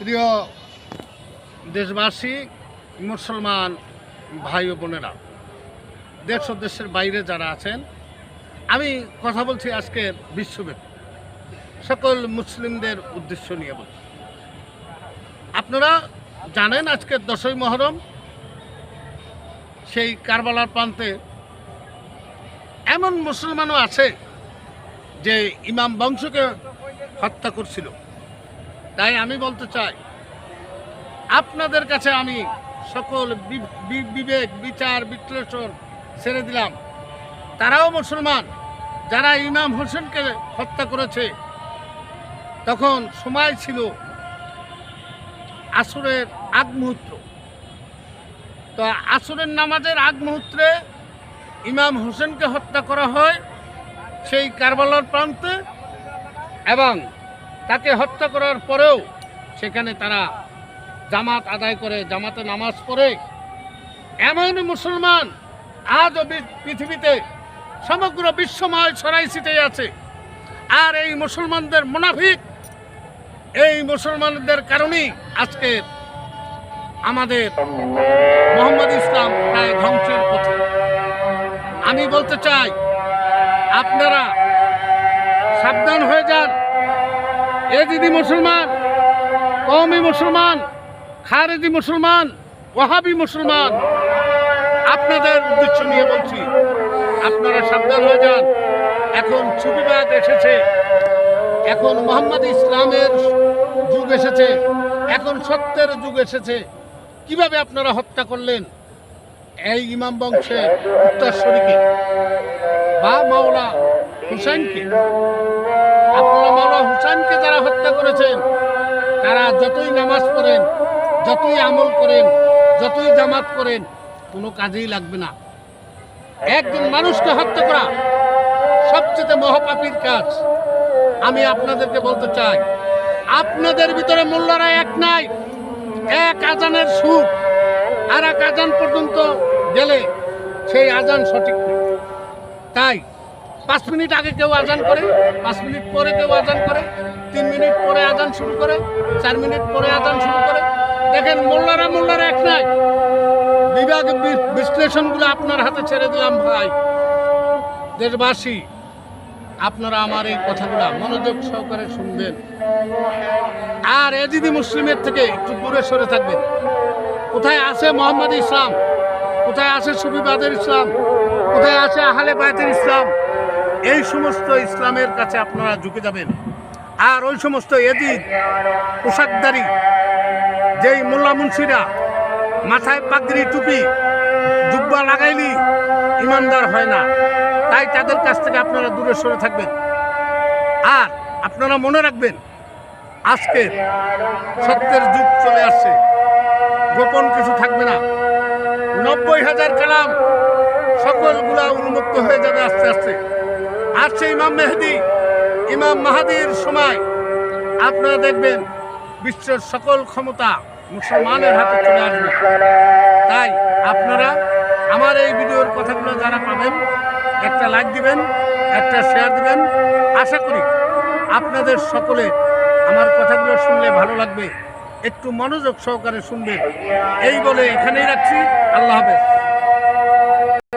প্রিয় দেশবাসী, মুসলমান ভাই ও বোনেরা, দেশ ও দেশের বাইরে যারা আছেন, আমি কথা বলছি আজকের বিশ্বব্যাপী। সকল মুসলিমদের উদ্দেশ্য নিয়ে বলছি। আপনারা জানেন আজকের দশই মহরম, সেই কারবালার প্রান্তে এমন মুসলমানও আছে যে ইমাম বংশকে হত্যা করছিল। তাই আমি বলতে চাই, আপনাদের কাছে আমি সকল বিবেক, বিচার, বিশ্লেষণ ছেড়ে দিলাম। তারাও মুসলমান, যারা ইমাম হোসেনকে হত্যা করেছে। তখন সময় ছিল আসরের আগ মুহূর্ত। তো আসরের নামাজের আগ মুহূর্তে ইমাম হোসেনকে হত্যা করা হয় সেই কারবালার প্রান্তে এবং তাকে হত্যা করার পরেও সেখানে তারা জামাত আদায় করে, জামাতে নামাজ পড়ে। এমন মুসলমান আজও পৃথিবীতে সমগ্র বিশ্বময় ছড়াই ছিটে আছে। আর এই মুসলমানদের মুনাফিক, এই মুসলমানদের কারণেই আজকে আমাদের মোহাম্মদ ইসলাম প্রায় ধ্বংসের পথে। আমি বলতে চাই, আপনারা এ দিদি মুসলমান, কওমি মুসলমান, খারেজি মুসলমান, ওয়াহাবি মুসলমান। আপনাদের উদ্দেশ্য নিয়ে বলছি, আপনারা সাবধান হয়ে যান। এখন ছুটিবাদ এসেছে। এখন মোহাম্মদ ইসলামের যুগ এসেছে। এখন সত্যের যুগ এসেছে। কীভাবে আপনারা হত্যা করলেন? এই ইমাম বংশের উত্তরস্বরীকে বা মাওলা মাওলা হুসাইনকে যারা হত্যা করেছেন, তারা যতই নামাজ পড়েন, যতই আমল করেন, যতই জামাত করেন, কোনো কাজেই লাগবে না। একজন মানুষকে হত্যা করা সবচেয়ে মহাপাপীর কাজ। আমি আপনাদেরকে বলতে চাই, আপনাদের ভিতরে মোল্লারা এক নাই, এক আজানের সুর আর এক আজান পর্যন্ত গেলে সেই আজান সঠিক তাই পাঁচ মিনিট আগে কেউ আজান করে, পাঁচ মিনিট পরে কেউ আজান করে, তিন মিনিট পরে আজান শুরু করে, চার মিনিট পরে আজান শুরু করে। দেখেন, মোল্লারা মোল্লারা এক নাই। বিভাগ বিশ্লেষণগুলো আপনার হাতে ছেড়ে দিলাম ভাই। দেশবাসী, আপনারা আমার এই কথাগুলো মনোযোগ সহকারে শুনবেন। আর এজিদি মুসলিমের থেকে একটু দূরে সরে থাকবেন। কোথায় আছে মোহাম্মদ ইসলাম? কোথায় আছে সুবিবাদের ইসলাম? কোথায় আছে আহলে বায়তের ইসলাম? এই সমস্ত ইসলামের কাছে আপনারা ঝুঁকে যাবেন। আর ওই সমস্ত এদি পোশাকদারি, যেই মোল্লা মুন্সিরা মাথায় পাগড়ি টুপি, জুব্বা লাগাইলি ইমানদার হয় না। তাই তাদের কাছ থেকে আপনারা দূরে সরে থাকবেন। আর আপনারা মনে রাখবেন, আজকে সত্যের যুগ চলে আসছে। গোপন কিছু থাকবে না। নব্বই হাজার কালাম সকলগুলা উন্মুক্ত হয়ে যাবে আস্তে আস্তে। আসছে ইমাম মেহেদি, ইমাম মাহাদির সময়। আপনারা দেখবেন বিশ্বের সকল ক্ষমতা মুসলমানের হাতে চলে আসবে। তাই আপনারা আমার এই ভিডিওর কথাগুলো যারা পাবেন, একটা লাইক দিবেন, একটা শেয়ার দিবেন। আশা করি আপনাদের সকলে আমার কথাগুলো শুনলে ভালো লাগবে, একটু মনোযোগ সহকারে শুনবেন এই বলে এখানেই রাখছি। আল্লাহ হাফেজ।